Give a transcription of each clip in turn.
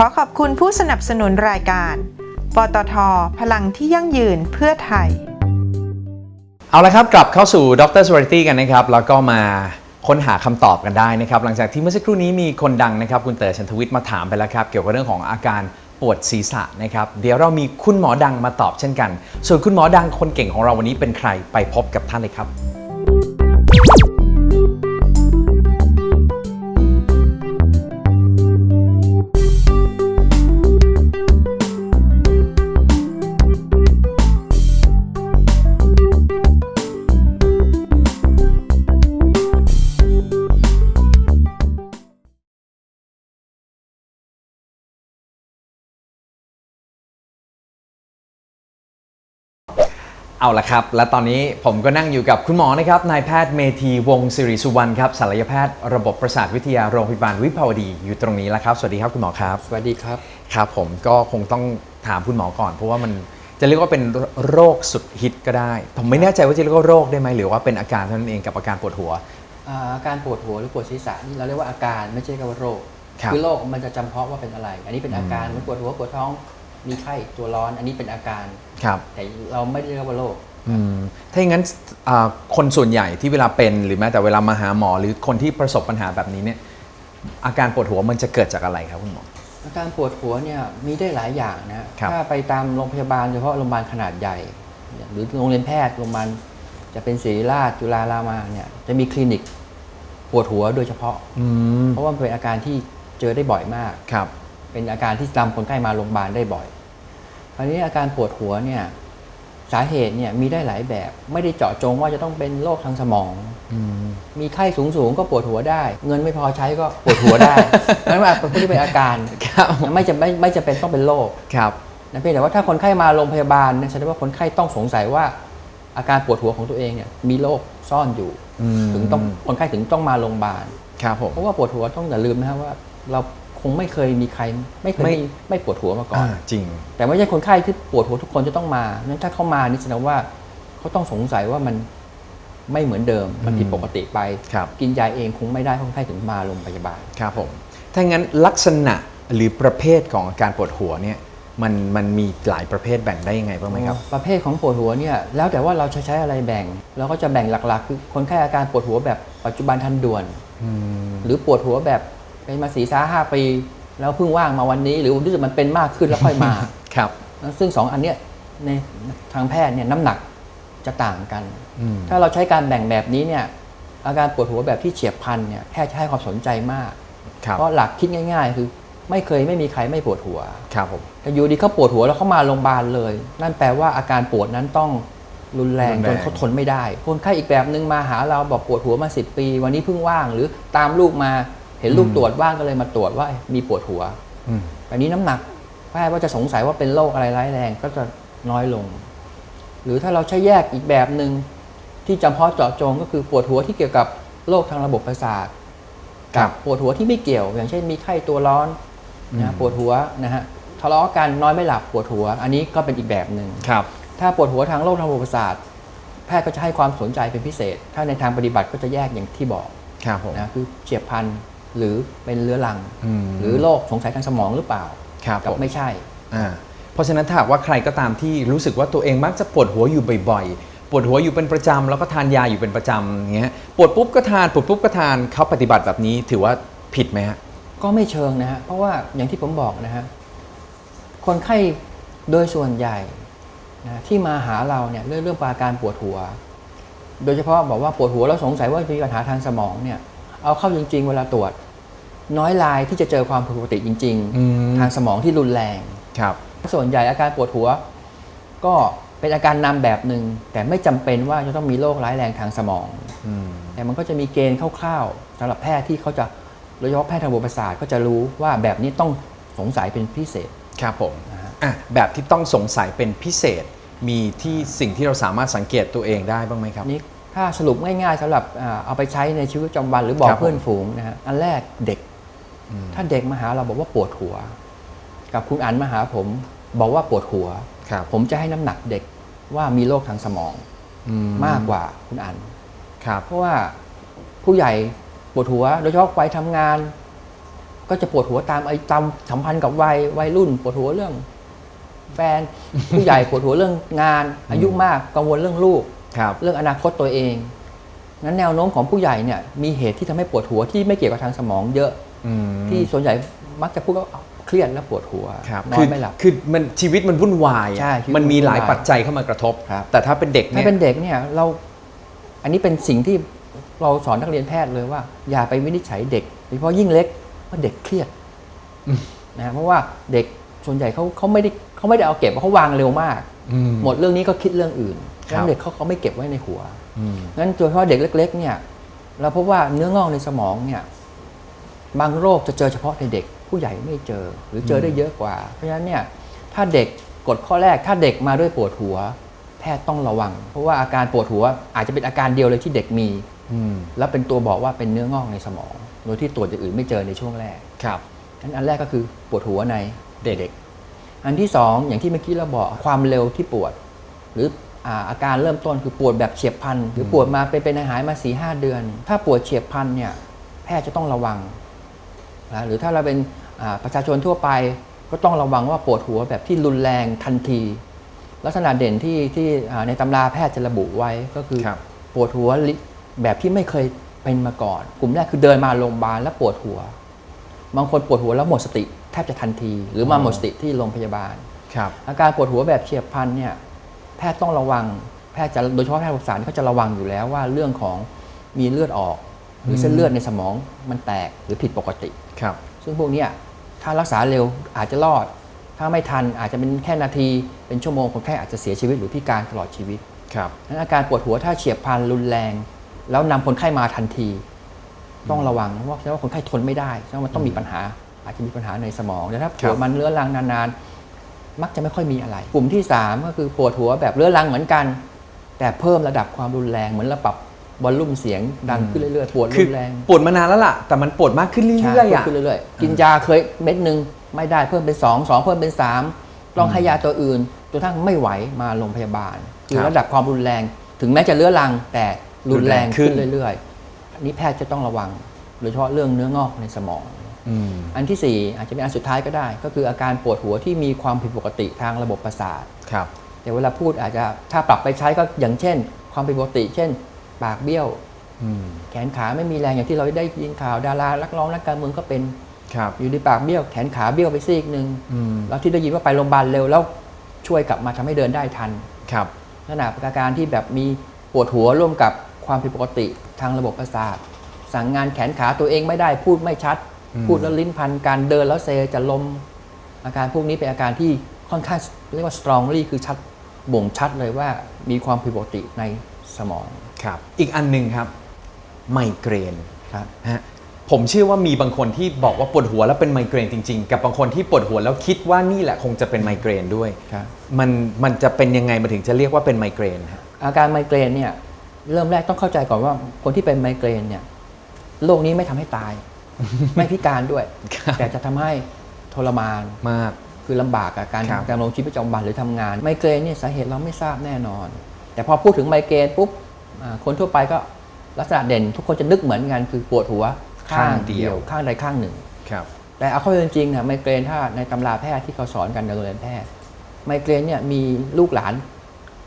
ขอขอบคุณผู้สนับสนุนรายการ ปตท พลังที่ยั่งยืนเพื่อไทย เอาละครับ กลับเข้าสู่ดรสวริตี้กันนะครับ แล้วก็มาค้นหาคำตอบกันได้นะครับ หลังจากที่เมื่อสักครู่นี้มีคนดังนะครับ คุณเต๋อชันทวิทย์มาถามไปแล้วครับ เกี่ยวกับเรื่องของอาการปวดศีรษะนะครับ เดี๋ยวเรามีคุณหมอดังมาตอบเช่นกัน ส่วนคุณหมอดังคนเก่งของเราวันนี้เป็นใครไปพบกับท่านเลยครับ เอาละครับ และตอนนี้ผมก็นั่งอยู่กับคุณหมอนะครับ นายแพทย์เมธีวงศ์สิริสุวรรณครับศัลยแพทย์ระบบประสาทวิทยาโรงพยาบาลวิภาวดีอยู่ตรงนี้แล้วครับ สวัสดีครับคุณหมอครับ สวัสดีครับ ครับผมก็คงต้องถามคุณหมอก่อน เพราะว่ามันจะเรียกว่าเป็นโรคสุดฮิตก็ได้ ผมไม่แน่ใจว่าจะเรียกว่าโรคได้ไหมหรือว่าเป็นอาการเท่านั้นเองกับอาการปวดหัว อาอาการปวดหัวหรือปวดศีรษะนี่เราเรียกว่าอาการไม่ใช่คำว่าโรคครับอโรคมันจะจำเพาะว่าเป็นอะไร อันนี้เป็นอาการเหมันปวดหัวปวดท้อง มีไข้ตัวร้อนอันนี้เป็นอาการครับแต่เราไม่ได้เรียกว่าโรคอืมถ้าอย่างนั้นอ่าคนส่วนใหญ่ที่เวลาเป็นหรือแม้แต่เวลามาหาหมอ หรือคนที่ประสบปัญหาแบบนี้เนี่ยอาการปวดหัวมันจะเกิดจากอะไรครับคุณหมออาการปวดหัวเนี่ยมีได้หลายอย่างนะครับถ้าไปตามโรงพยาบาลโดยเฉพาะโรงพยาบาลขนาดใหญ่ หรือโรงเรียนแพทย์โรงพยาบาลจะเป็นศิริราชจุฬารามาเนี่ยจะมีคลินิกปวดหัวโดยเฉพาะอืมเพราะว่ามันเป็นอาการที่เจอได้บ่อยมากครับ เป็นอาการที่นำคนไข้มาโรงพยาบาลได้บ่อย คราวนี้อาการปวดหัวเนี่ยสาเหตุเนี่ยมีได้หลายแบบ ไม่ได้เจาะจงว่าจะต้องเป็นโรคทางสมองอืมมีไข้สูงสูงๆก็ปวดหัวได้ เงินไม่พอใช้ก็ปวดหัวได้นั่นว่าเป็นพวกที่เป็นอาการครับไม่จะไม่ไม่จะเป็นต้องเป็นโรคครับนะเพียงแต่ว่าถ้าคนไข้มาโรงพยาบาลเนี่ยแสดงว่าคนไข้ต้องสงสัยว่า อาการปวดหัวของตัวเองเนี่ยมีโรคซ่อนอยู่อืมถึงต้องคนไข้ถึงต้องมาโรงพยาบาลครับผมเพราะว่าปวดหัวต้องอย่าลืมนะครับว่าเราค งไม่เคยมีใคร ไม่เคยไม่มีไม่ปวดหัวมาก่อนอ่าจริง แต่ไม่ใช่คนไข้ที่ปวดหัวทุกคนจะต้องมานั้นถ้าเขามานี่แสดงว่าเขาต้องสงสัยว่ามันไม่เหมือนเดิมมันผิดปกติไปครับกินยาเองคงไม่ได้คนไข้ถึงมาโรงพยาบาลครับผมถ้างั้นลักษณะหรือประเภทของอาการปวดหัวเนี่ยมันมันมีหลายประเภทแบ่งได้ยังไงบ้างไหมครับประเภทของปวดหัวเนี่ยแล้วแต่ว่าเราจะใช้อะไรแบ่ง เราก็จะแบ่งหลักๆ คือคนไข้อาการปวดหัวแบบปัจจุบันทันด่วนอืมหรือปวดหัวแบบ เป็นมาสีซ้าห้าปี แล้วเพิ่งว่างมาวันนี้ หรือรู้สึกมันเป็นมากขึ้นแล้วค่อยมา ครับ ซึ่งสองอันเนี้ยในทางแพทย์เนี่ยน้ำหนักจะต่างกันอืมถ้าเราใช้การแบ่งแบบนี้เนี่ยอาการปวดหัวแบบที่เฉียบพลันเนี่ยแพทย์จะให้ความสนใจมากครับเพราะหลักคิดง่าย ๆ คือไม่เคยไม่มีใครไม่ปวดหัว ครับผมแต่อยู่ดีเขาปวดหัวแล้วเขามาโรงพยาบาลเลย นั่นแปลว่าอาการปวดนั้นต้องรุนแรงจนเขาทนไม่ได้คนไข้อีกแบบนึงมาหาเราบอกปวดหัวมาสิปี วันนี้เพิ่งว่างหรือตามลูกมา เห็นลูกตรวจว่างก็เลยมาตรวจว่ามีปวดหัวอืมแบบนี้น้ำหนักแพทย์ว่าจะสงสัยว่าเป็นโรคอะไรร้ายแรงก็จะน้อยลง หรือถ้าเราใช้แยกอีกแบบหนึ่งที่จำเพาะเจาะจงก็คือปวดหัวที่เกี่ยวกับโรคทางระบบประสาทครักับปวดหัวที่ไม่เกี่ยว อย่างเช่นมีไข้ตัวร้อนอืนะมปวดหัวนะฮะทะเลาะกันนอนไม่หลับปวดหัว อันนี้ก็เป็นอีกแบบหนึ่งครับ ถ้าปวดหัวทางโรคทางระบบประสาทแพทย์ก็จะให้ความสนใจเป็นพิเศษ ถ้าในทางปฏิบัติก็จะแยกอย่างที่บอกครับผมนะคือเฉียบพลัน หรือเป็นเรื้อรังอืมหรือโรคสงสัยทางสมองหรือเปล่าครับกัผบมไม่ใช่อ่าเพราะฉะนั้นถ้าหากว่าใครก็ตามที่รู้สึกว่าตัวเองมักจะปวดหัวอยู่บ่อยๆ ปวดหัวอยู่เป็นประจำแล้วก็ทานยาอยู่เป็นประจำอย่างเงี้ยปวดปุ๊บก็ทานปวดปุ๊บก็ทานเขาปฏิบัติแบบนี้ถือว่าผิดไหมฮะก็ไม่เชิงนะฮะเพราะว่าอย่างที่ผมบอกนะฮะคนไข้โดยส่วนใหญ่นะที่มาหาเราเนี่ยเรื่องเรื่องอาการปวดหัว โดยเฉพาะบอกว่าปวดหัวแล้วสงสัยว่ามีปัญหาทางสมองเนี่ยเอาเข้าจริง ๆ เวลาตรวจ น้อยรายที่จะเจอความผิดปกติจริงอืมๆทางสมองที่รุนแรงครับ ส่วนใหญ่อาการปวดหัว ก็เป็นอาการนำแบบหนึ่งแต่ไม่จำเป็นว่าจะต้องมีโรคร้ายแรงทางสมองอืมแต่มันก็จะมีเกณฑ์คร่าวๆสำหรับแพทย์ที่เขาจะโดยเฉพาะแพทย์ทางระบบประสาทก็จะรู้ว่าแบบนี้ต้องสงสัยเป็นพิเศษครับผมนะฮะอะแบบที่ต้องสงสัยเป็นพิเศษมีที่สิ่งที่เราสามารถสังเกตตัวเองได้บ้างไหมครับนี่ถ้าสรุปง่ายๆสำหรับอ่าเอาไปใช้ในชีวิตประจำวันหรือบอกครับผมเพื่อนฝูงนะฮะอันแรกเด็กอืม ถ้าเด็กมาหาเราบอกว่าปวดหัว กับคุณอันมาหาผมบอกว่าปวดหัวครับผมจะให้น้ำหนักเด็กว่ามีโรคทางสมองอืมากกว่าคุณอันครับเพราะว่าผู้ใหญ่ปวดหัว โดยเฉพาะวัยทำงาน ก็จะปวดหัวตามไอ้จำสัมพันธ์กับวัยวัยรุ่น ปวดหัวเรื่อง แฟนผู้ใหญ่ปวดหัวเรื่องงาน อายุมากกังวลเรื่องลูกครับเรื่องอนาคตตัวเองงั้นแนวโน้มของผู้ใหญ่เนี่ยมีเหตุที่ทำให้ปวดหัวที่ไม่เกี่ยวกับทางสมองเยอะอืม ที่ส่วนใหญ่มักจะพูดว่าเครียดและปวดหัวครับนอคืนไม่หลับคือมันชีวิตมันวุ่นวายอะใช่ชีวิตมันมีหลายมันวุ่นวายปัจจัยเข้ามากระทบครับแต่ถ้าเป็นเด็กถ้าเนี่ยเป็นเด็กเนี่ยเราอันนี้เป็นสิ่งที่เราสอนนักเรียนแพทย์เลยว่า อย่าไปวินิจฉัยเด็กโดยเฉพาะยิ่งเล็กว่าเด็กเครียดนะเพราะว่าเด็กส่วนใหญ่เขาเขาไม่ได้เขาไม่ได้เอาเก็บเพราะเขาวางเร็วมากอืมหมดเรื่องนี้ก็คิดเรื่องอื่นครับงั้นเด็กเขาเขาไม่เก็บไว้ในหัวอืมงั้นโดยเฉพาะเด็กเล็ก ๆ เนี่ย เราพบว่าเนื้องอกในสมองเนี่ย บางโรคจะเจอเฉพาะในเด็ก ผู้ใหญ่ไม่เจอหรือเจอได้เยอะกว่า เพราะฉะนั้นเนี่ยถ้าเด็กกฎข้อแรกถ้าเด็กมาด้วยปวดหัว แพทย์ต้องระวัง เพราะว่าอาการปวดหัวอาจจะเป็นอาการเดียวเลยที่เด็กมีอืมแล้วเป็นตัวบอกว่าเป็นเนื้องอกในสมอง โดยที่ตรวจอย่างอื่นไม่เจอในช่วงแรกครับงั้นอันแรกก็คือปวดหัวในเด็กๆอันที่สองอย่างที่เมื่อกี้เราบอกความเร็วที่ปวด หรืออ่าอาการเริ่มต้นคือปวดแบบเฉียบพลันหรือปวดมาเป็นเป็นหายๆมา4ีหเดือน ถ้าปวดเฉียบพลันเนี่ยแพทย์จะต้องระวัง นะหรือถ้าเราเป็นอ่าประชาชนทั่วไปก็ต้องระวังว่าปวดหัวแบบที่รุนแรงทันที ลักษณะเด่นที่ที่อ่าในตำราแพทย์จะระบุไว้ก็คือครับปวดหัวลิแบบที่ไม่เคยเป็นมาก่อน กลุ่มแรกคือเดินมาโรงพยาบาลแล้วปวดหัว บางคนปวดหัวแล้วหมดสติแทบจะทันที หรือมาอ๋อหมดสติที่โรงพยาบาลครับอาการปวดหัวแบบเฉียบพลันเนี่ยแพทย์ต้องระวังแพทย์จะโดยเฉพาะแพทย์ปรึกษาเขาจะระวังอยู่แล้วว่าเรื่องของมีเลือดออก หรือเส้นเลือดในสมองมันแตกหรือผิดปกติครับ ซึ่งพวกเนี้ยถ้ารักษาเร็วอาจจะรอด ถ้าไม่ทันอาจจะเป็นแค่นาทีเป็นชั่วโมงคนไข้อาจจะเสียชีวิตหรือพิการตลอดชีวิตครับนั้นอาการปวดหัวถ้าเฉียบพลันรุนแรง แล้วนำคนไข้มาทันที ต้องระวังเพราะว่าคนไข้ทนไม่ได้แสดงว่ามันต้องมีปัญหา อาจจะมีปัญหาในสมองแต่ถ้าปวดมันเรื้อรังนานๆ มักจะไม่ค่อยมีอะไร กลุ่มที่ 3 ก็คือปวดหัวแบบเรื้อรังเหมือนกัน แต่เพิ่มระดับความรุนแรงเหมือนเราปรับ บอลลุ่มเสียงดังขึ้นเรื่อยๆปวดคืรุอนแรงปวดมานานแล้วล่ะ แต่มันปวดมากขึ้นเรื่ใช่อยๆอะขึ้นเรื่อยๆกินยาเคยเม็ดหนึ่งไม่ได้เพิ่มเป็น2 2เพิ่มเป็น3ต้องให้ยาตัวอื่นจนกระทั่งไม่ไหวมาโรงพยาบาล คือครับระดับความรุนแรง ถึงแม้จะเลื้อรังแต่รุนแรงรุนแรงขึ้ขึ้นนเรื่อยๆอันนี้แพทย์จะต้องระวังโดยเฉพาะเรื่องเนื้องอกในสมองอืมอันที่ 4 อาจจะเป็นอันสุดท้ายก็ได้ ก็คืออาการปวดหัวที่มีความผิดปกติทางระบบประสาทครับแต่เวลาพูดอาจจะถ้าปรับไปใช้ก็อย่างเช่น ความผิดปกติ เช่น ปากเบี้ยวอืมแขนขาไม่มีแรงอย่างที่เราได้ยินข่าวดารานักร้องนักการเมืองก็เป็นครับอยู่ในปากเบี้ยวแขนขาเบี้ยวไปซีกหนึ่งอืมแล้วที่ได้ยินว่าไปโรงพยาบาลเร็วแล้วช่วยกลับมาทำให้เดินได้ทันครับลักษณะอาการที่แบบมีปวดหัวร่วมกับความผิดปกติทางระบบประสาทสั่งงานแขนขาตัวเองไม่ได้พูดไม่ชัดอืมพูดแล้วลิ้นพันการเดินแล้วเซจะลมอาการพวกนี้เป็นอาการที่ค่อนข้างเรียกว่า strongly คือชัดบ่งชัดเลยว่ามีความผิดปกติในสมอง ครับอีกอันหนึ่งครับไมเกรนครับฮะผมเชื่อว่ามีบางคนที่บอกว่าปวดหัวแล้วเป็นไมเกรนจริงๆ กับบางคนที่ปวดหัวแล้วคิดว่านี่แหละคงจะเป็นไมเกรนด้วยครับมันมันจะเป็นยังไงมาถึงจะเรียกว่าเป็นไมเกรนฮะอาการไมเกรนเนี่ยเริ่มแรกต้องเข้าใจก่อนว่าคนที่เป็นไมเกรนเนี่ยโรคนี้ไม่ทำให้ตาย ไม่พิการด้วยครับแต่จะทำให้ทรมานมากคือลำบากกับการครับดำรงชีวิตประจำวันหรือทำงานไมเกรนเนี่ยสาเหตุเราไม่ทราบแน่นอน แต่พอพูดถึงไมเกรนปุ๊บอ่า คนทั่วไปก็ลักษณะเด่นทุกคนจะนึกเหมือนกันคือปวดหัวข้างเดียว ข้างใดข้างหนึ่งครับแต่เอาเข้าจริงๆเนี่ยไมเกรนถ้าในตำราแพทย์ที่เขาสอนกันในโรงเรียนแพทย์ ไมเกรนเนี่ยมีลูกหลาน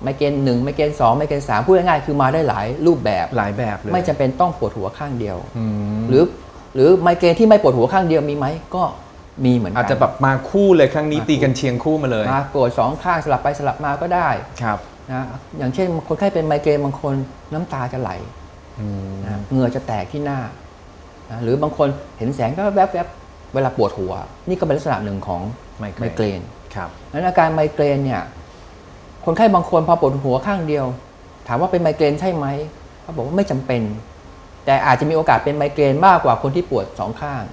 ไมเกรนหนึ่งไมเกรนสองไมเกรนสามพูดง่ายๆคือมาได้หลายรูปแบบหลายแบบเลยไม่จำเป็นต้องปวดหัวข้างเดียวอืมหรือหรือไมเกรนที่ไม่ปวดหัวข้างเดียวมีไหมก็มีเหมือนกัอาจจะแบบมาคู่เลยครั้งนี้มาคู่ตีกันเชียงคู่มาเลยมาปวดสองข้างสลับไปสลับมาก็ได้ครับ นะอย่างเช่นคนไข้เป็นไมเกรนบางคนน้ำตาจะไหลอืมนะเหงื่อจะแตกที่หน้านะหรือบางคนเห็นแสงก็แวบๆเวลาปวดหัว นี่ก็เป็นลักษณะหนึ่งของไมเกรนไมเกรนครับนั้นอาการไมเกรนเนี่ยคนไข้บางคนพอปวดหัวข้างเดียว ถามว่าเป็นไมเกรนใช่ไหมเขาบอกว่าไม่จำเป็น แต่อาจจะมีโอกาสเป็นไมเกรนมากกว่าคนที่ปวดสองข้าง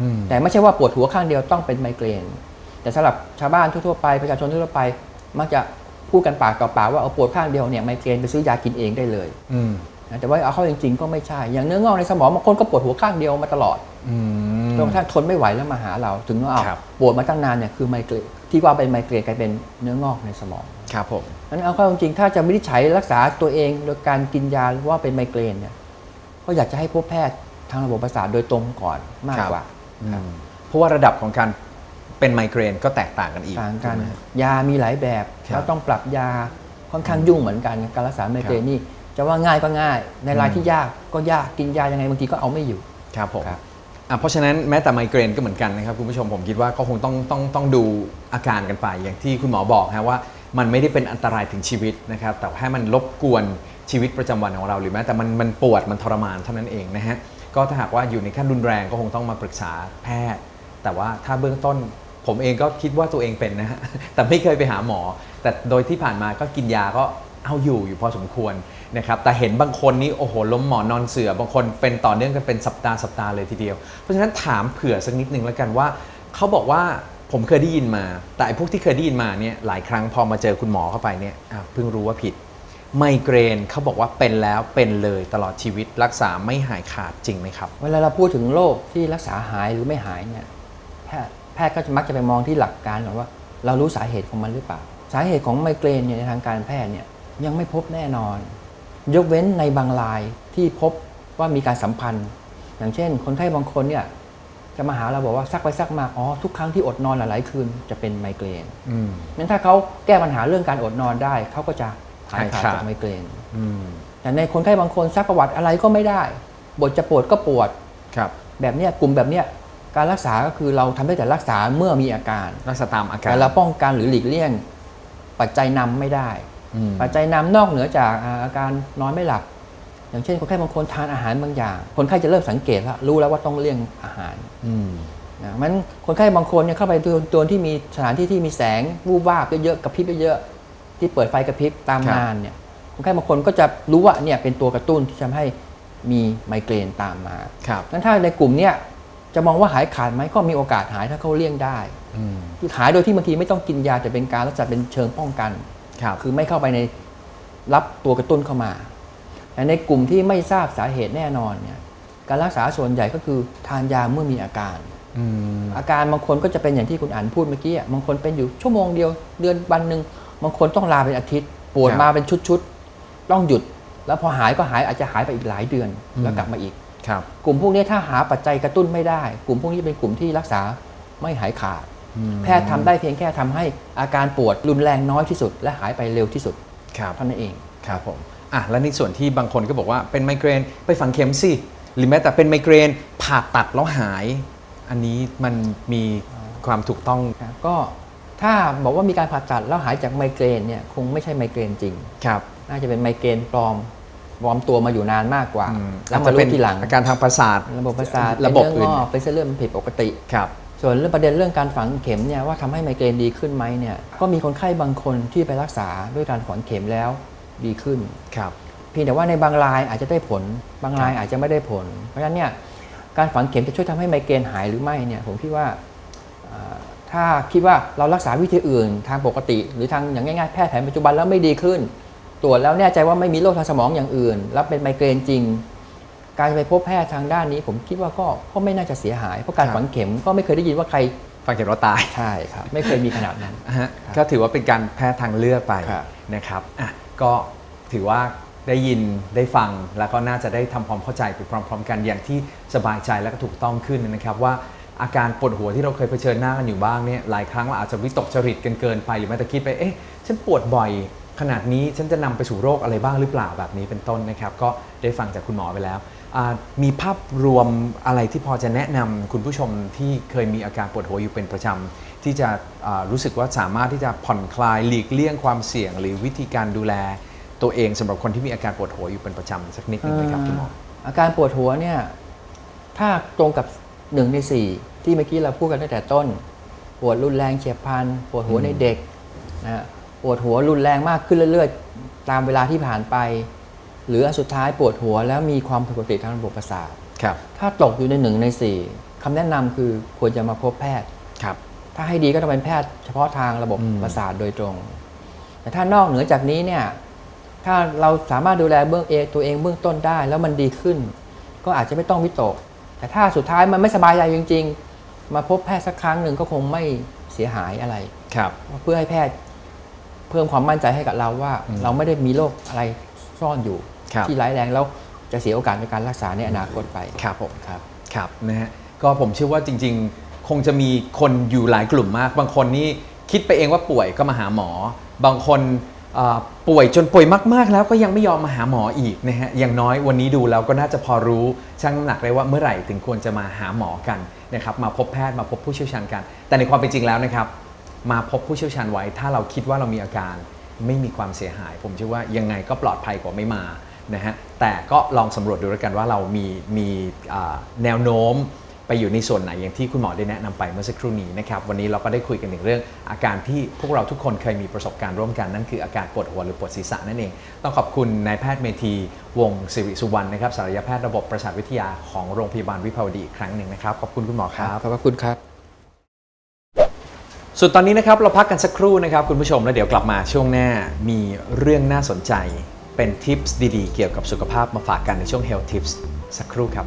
อืมแต่ไม่ใช่ว่าปวดหัวข้างเดียวต้องเป็นไมเกรนแต่สำหรับชาวบ้านทั่วๆไปประชาชนทั่วๆไป มักจะ พูดกันปากต่อปากว่าเอาปวดข้างเดียวเนี่ยไมเกรนไปซื้อยากินเองได้เลยอืมนะแต่ว่าเอาเข้าจริง ๆ ก็ไม่ใช่ อย่างเนื้องอกในสมองบางคนก็ปวดหัวข้างเดียวมาตลอดอืมจนกระทั่งทนไม่ไหวแล้วมาหาเรา ถึงว่าเอาครับปวดมาตั้งนานเนี่ยคือไมเกรนที่ว่าเป็นไมเกรนกลายเป็นเนื้องอกในสมองครับผมนั้นเอาเข้าจริงๆถ้าจะวินิจฉัยรักษาตัวเองโดยการกินยาว่าเป็นไมเกรนเนี่ยก็อยากจะให้พบแพทย์ทางระบบประสาทโดยตรงก่อนมากกว่าอืมเพราะว่าระดับของการ เป็นไมเกรนก็แตกต่างกันอีกต่างกันถูไหม ยามีหลายแบบครับแล้วต้องปรับยาค่อนข้างยุ่งเหมือนกัน การรักษาไมเกรนครับนี่จะว่าง่ายก็ง่าย ในรายอืม ที่ยากก็ยากกินยายังไงบางทีก็เอาไม่อยู่ ครับผมครับอะเพราะฉะนั้นแม้แต่ไมเกรนก็เหมือนกันนะครับคุณผู้ชมผมคิดว่าก็คงต้องต้องต้องดูอาการกันไปอย่างที่คุณหมอบอกฮะว่า มันไม่ได้เป็นอันตรายถึงชีวิตนะครับแต่ให้มันรบกวนชีวิตประจำวันของเราหรือแม้แต่มันมันปวดมันทรมานเท่านั้นเองนะฮะก็ถ้าหากว่าอยู่ในขั้นรุนแรงก็คงต้องมาปรึกษาแพทย์ แต่ว่าถ้าเบื้องต้น ผมเองก็คิดว่าตัวเองเป็นนะฮะแต่ไม่เคยไปหาหมอ แต่โดยที่ผ่านมาก็กินยาก็เอาอยู่อยู่พอสมควรนะครับแต่เห็นบางคนนี่โอ้โหล้มหมอนนอนเสือบางคนเป็นต่อเนื่องกันเป็นสัปดาห์สัปดาห์เลยทีเดียว เพราะฉะนั้นถามเผื่อสักนิดนึงแล้วกันว่าเขาบอกว่าผมเคยได้ยินมา แต่ไอ้พวกที่เคยได้ยินมาเนี่ยหลายครั้งพอมาเจอคุณหมอเข้าไปเนี่ยเพิ่งรู้ว่าผิดไมเกรนเขาบอกว่าเป็นแล้วเป็นเลยตลอดชีวิตรักษาไม่หายขาดจริงไหมครับ เวลาเราพูดถึงโรคที่รักษาหายหรือไม่หายเนี่ยแพทย์ พทย์ก็จะมักจะไปมองที่หลักการก่อนว่า เรารู้สาเหตุของมันหรือเปล่า สาเหตุของไมเกรนเนี่ยในทางการแพทย์เนี่ยยังไม่พบแน่นอน ยกเว้นในบางรายที่พบว่ามีการสัมพันธ์ อย่างเช่น คนไข้บางคนเนี่ยจะมาหาเราบอกว่าซักไปซักมาอ๋อทุกครั้งที่อดนอนหลายๆคืนจะเป็นไมเกรนอืมงั้นถ้าเขาแก้ปัญหาเรื่องการอดนอนได้เขาก็จะหายขาดหายขาดจากไมเกรนอืมแต่ในคนไข้บางคนซักประวัติอะไรก็ไม่ได้ บทจะปวดก็ปวดครับแบบเนี้ยกลุ่มแบบเนี้ย การรักษาก็คือเราทำได้แต่รักษาเมื่อมีอาการรักษาตามอาการแต่เราป้องกันหรือหลีกเลี่ยง ปัจจัยนำไม่ได้อืมปัจจัยนำนอกเหนือจากอ่าอาการนอนไม่หลับ อย่างเช่นคนไข้บางคนทานอาหารบางอย่าง คนไข้จะเริ่มสังเกตแล้วรู้แล้วว่าต้องเลี่ยงอาหารอืมนะมันคนไข้บางคนเนี่ยเข้าไปตัวตัวที่มีสถานที่ที่มีแสงวูบวาบเยอะๆกระพริบเยอะๆที่เปิดไฟกระพริบตามครับงานเนี่ยคนไข้บางคนก็จะรู้ว่าเนี่ยเป็นตัวกระตุ้นที่ทำให้มีไมเกรนตามมาครับงั้นถ้าในกลุ่มเนี่ย จะมองว่าหายขาดไหมก็มีโอกาสหายถ้าเขาเลี่ยงได้อืมคือหายโดยที่บางทีไม่ต้องกินยาแต่เป็นการรักษาเป็นเชิงป้องกันครับคือไม่เข้าไปในรับตัวกระตุ้นเข้ามาแต่ในกลุ่มที่ไม่ทราบสาเหตุแน่นอนเนี่ยการรักษาส่วนใหญ่ก็คือทานยาเมื่อมีอาการอืมอาการบางคนก็จะเป็นอย่างที่คุณอันพูดเมื่อกี้อะบางคนเป็นอยู่ชั่วโมงเดียวเดือนวันหนึ่งบางคนต้องลาเป็นอาทิตย์ปวดครับมาเป็นชุดๆต้องหยุด แล้วพอหายก็หายอาจจะหายไปอีกหลายเดือนอืมแล้วกลับมาอีกครับ กลุ่มพวกนี้ถ้าหาปัจจัยกระตุ้นไม่ได้ กลุ่มพวกนี้เป็นกลุ่มที่รักษาไม่หายขาดอืมแพทย์ทำได้เพียงแค่ทำให้อาการปวดรุนแรงน้อยที่สุด และหายไปเร็วที่สุดครับเท่านั้นเองครับผมอะแล้วในส่วนที่บางคนก็บอกว่าเป็นไมเกรนไปฝังเข็มสิหรือแม้แต่เป็นไมเกรนผ่าตัดแล้วหาย อันนี้มันมีความถูกต้องนะก็ถ้าบอกว่ามีการผ่าตัดแล้วหายจากไมเกรนเนี่ยคงไม่ใช่ไมเกรนจริงครับน่าจะเป็นไมเกรนปลอม ปลอมตัวมาอยู่นานมากกว่าอืมแล้วอาจมาจะรู้เป็นทีหลังอาการทางประสาท ระบบประสาทระบบเป็นอื่เรื่อนงงอกเป็นเส้นเลือดผิดปกติครับส่วนเรื่องประเด็นเรื่องการฝังเข็มเนี่ยว่าทำให้ไมเกรนดีขึ้นไหมเนี่ยก็มีคนไข้บางคนที่ไปรักษาด้วยการฝังเข็มแล้วดีขึ้นครับเพียงแต่ว่าในบางรายอาจจะได้ผล บางรายอาจจะไม่ได้ผล เพราะฉะนั้นเนี่ยการฝังเข็มจะช่วยทำให้ไมเกรนหายหรือไม่เนี่ยผมคิดว่าอ่าถ้าคิดว่าเรารักษาวิธีอื่น ทางปกติ หรือทางอย่างง่ายๆแพทย์แผนปัจจุบันแล้วไม่ดีขึ้น ตรวจแล้วแน่ใจว่าไม่มีโรคทางสมองอย่างอื่น แล้วเป็นไมเกรนจริง การไปพบแพทย์ทางด้านนี้ ผมคิดว่าก็ก็ไม่น่าจะเสียหาย เพราะการครับฝังเข็มก็ไม่เคยได้ยินว่าใครฝังเข็มแล้วตายใช่ครับ ไม่เคยมีขนาดนั้นฮะก็ถือว่าเป็นการแพทย์ทางเลือกไปครับ นะครับอะก็ถือว่าได้ยินได้ฟังแล้วก็น่าจะได้ทำความเข้าใจไปพร้อม ๆ กันอย่างที่สบายใจและก็ถูกต้องขึ้นนะครับว่าอาการปวดหัวที่เราเคยเผชิญหน้ากันอยู่บ้างเนี่ยหลายครั้งเราอาจจะวิตกจริตกันเกินไปหรือแม้แต่คิดไปเอ๊ะฉันปวดบ่อย ขนาดนี้ฉันจะนำไปสู่โรคอะไรบ้างหรือเปล่าแบบนี้เป็นต้นนะครับ ก็ได้ฟังจากคุณหมอไปแล้วอ่ามีภาพรวมอะไรที่พอจะแนะนำคุณผู้ชมที่เคยมีอาการปวดหัวอยู่เป็นประจำที่จะอ่ารู้สึกว่าสามารถที่จะผ่อนคลายหลีกเลี่ยงความเสี่ยง หรือวิธีการดูแลตัวเองสำหรับคนที่มีอาการปวดหัวอยู่เป็นประจำสักนิดนึงไหมครับคุณหมออาการปวดหัวเนี่ยถ้าตรงกับหนึ่งในสี่ที่เมื่อกี้เราพูดกันตั้งแต่ต้น ปวดรุนแรงเฉียบพลันปวดหัวอืมในเด็กนะฮะ ปวดหัวรุนแรงมากขึ้นเรื่อยๆ ตามเวลาที่ผ่านไป หรืออันสุดท้ายปวดหัวแล้วมีความผิดปกติทางระบบประสาทครับ ถ้าตกอยู่ในหนึ่งในสี่คำแนะนำคือควรจะมาพบแพทย์ครับ ถ้าให้ดีก็ต้องเป็นแพทย์เฉพาะทางระบบอืมประสาทโดยตรง แต่ถ้านอกเหนือจากนี้เนี่ยถ้าเราสามารถดูแลเบื้องเองตัวเองเบื้องต้นได้แล้วมันดีขึ้น ก็อาจจะไม่ต้องวิตก แต่ถ้าสุดท้ายมันไม่สบายใจจริง ๆ มาพบแพทย์สักครั้งหนึ่งก็คงไม่เสียหายอะไรครับ เพื่อให้แพทย์ เพิ่มความมั่นใจให้กับเราว่าอืมเราไม่ได้มีโรคอะไรซ่อนอยู่ครับที่ร้ายแรงแล้วจะเสียโอกาสในการรักษาในอนาคตไปครับผมครับครับนะฮะก็ผมเชื่อว่าจริง ๆ คงจะมีคนอยู่หลายกลุ่มมาก บางคนนี่คิดไปเองว่าป่วยก็มาหาหมอ บางคนเอ่อป่วยจนป่วยมาก ๆ แล้วก็ยังไม่ยอมมาหาหมออีกนะฮะอย่างน้อยวันนี้ดูแล้วก็น่าจะพอรู้ชั่งน้ำหนักได้ว่าเมื่อไหร่ถึงควรจะมาหาหมอกันนะครับมาพบแพทย์มาพบผู้เชี่ยวชาญกัน แต่ในความเป็นจริงแล้วนะครับ มาพบผู้เชี่ยวชาญไว้ ถ้าเราคิดว่าเรามีอาการไม่มีความเสียหาย ผมเชื่อว่ายังไงก็ปลอดภัยกว่าไม่มานะฮะแต่ก็ลองสำรวจดูแล้วกันว่าเรามีมีแนวโน้มไปอยู่ในส่วนไหนอย่างที่คุณหมอได้แนะนำไปเมื่อสักครู่นี้นะครับวันนี้เราก็ได้คุยกันถึงเรื่อง อาการที่พวกเราทุกคนเคยมีประสบการณ์ร่วมกันนั่นคืออาการปวดหัวหรือปวดศีรษะนั่นเอง ต้องขอบคุณนายแพทย์เมธีวงศ์สิริสุวรรณนะครับศัลยแพทย์ระบบประสาทวิทยาของโรงพยาบาลวิภาวดีอีกครั้งหนึ่งนะครับขอบคุณคุณหมอครับขอบคุณครับ ส่วนตอนนี้นะครับเราพักกันสักครู่นะครับคุณผู้ชมแล้วเดี๋ยวกลับมาช่วงหน้ามีเรื่องน่าสนใจ เป็นทิปส์ดีๆ เกี่ยวกับสุขภาพมาฝากกันในช่วง Health Tips สักครู่ครับ